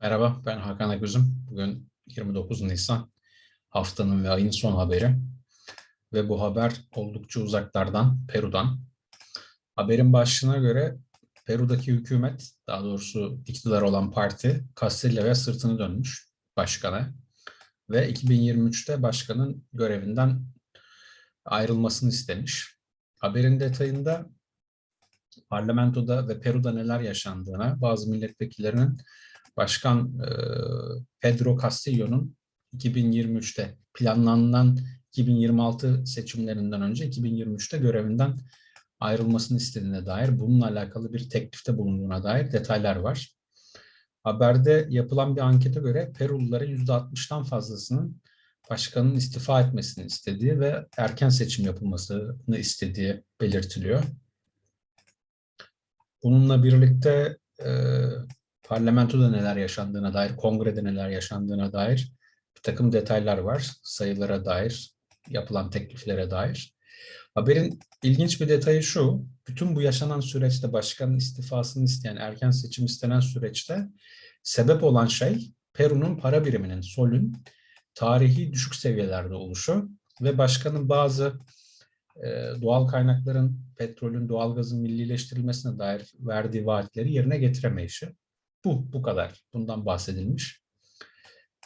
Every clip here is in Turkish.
Merhaba, ben Hakan Aküzüm. Bugün 29 Nisan haftanın ve ayın son haberi. Ve bu haber oldukça uzaklardan, Peru'dan. Haberin başlığına göre Peru'daki hükümet, daha doğrusu iktidar olan parti, Castilla'ya sırtını dönmüş başkana. Ve 2023'te başkanın görevinden ayrılmasını istemiş. Haberin detayında parlamentoda ve Peru'da neler yaşandığına, bazı milletvekillerinin Başkan e, Pedro Castillo'nun 2023'te planlanan 2026 seçimlerinden önce 2023'te görevinden ayrılmasını istediğine dair bununla alakalı bir teklifte bulunduğuna dair detaylar var. Haberde yapılan bir ankete göre Peruluların %60'tan fazlasının başkanın istifa etmesini istediği ve erken seçim yapılmasını istediği belirtiliyor. Bununla birlikte e, parlamentoda neler yaşandığına dair, kongrede neler yaşandığına dair bir takım detaylar var. Sayılara dair, yapılan tekliflere dair. Haberin ilginç bir detayı şu, bütün bu yaşanan süreçte başkanın istifasını isteyen, erken seçim istenen süreçte sebep olan şey Peru'nun para biriminin, solün tarihi düşük seviyelerde oluşu ve başkanın bazı e, doğal kaynakların, petrolün, doğalgazın millileştirilmesine dair verdiği vaatleri yerine getiremeyişi. Bu, bu kadar. Bundan bahsedilmiş.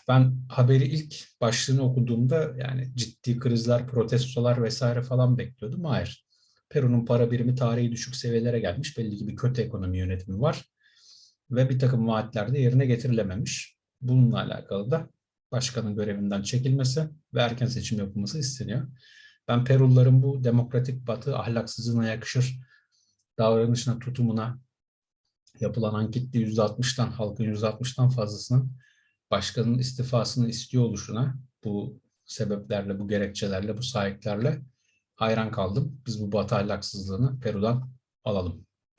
Ben haberi ilk başlığını okuduğumda yani ciddi krizler, protestolar vesaire falan bekliyordum. Hayır. Peru'nun para birimi tarihi düşük seviyelere gelmiş. Belli ki bir kötü ekonomi yönetimi var. Ve bir takım vaatler de yerine getirilememiş. Bununla alakalı da başkanın görevinden çekilmesi ve erken seçim yapılması isteniyor. Ben Peruluların bu demokratik batı ahlaksızlığına yakışır davranışına, tutumuna yapılan ankette %60'tan, halkın %60'tan fazlasının başkanın istifasını istiyor oluşuna bu sebeplerle, bu gerekçelerle, bu sahiplerle hayran kaldım. Biz bu batı ahlaksızlığını Peru'dan alalım.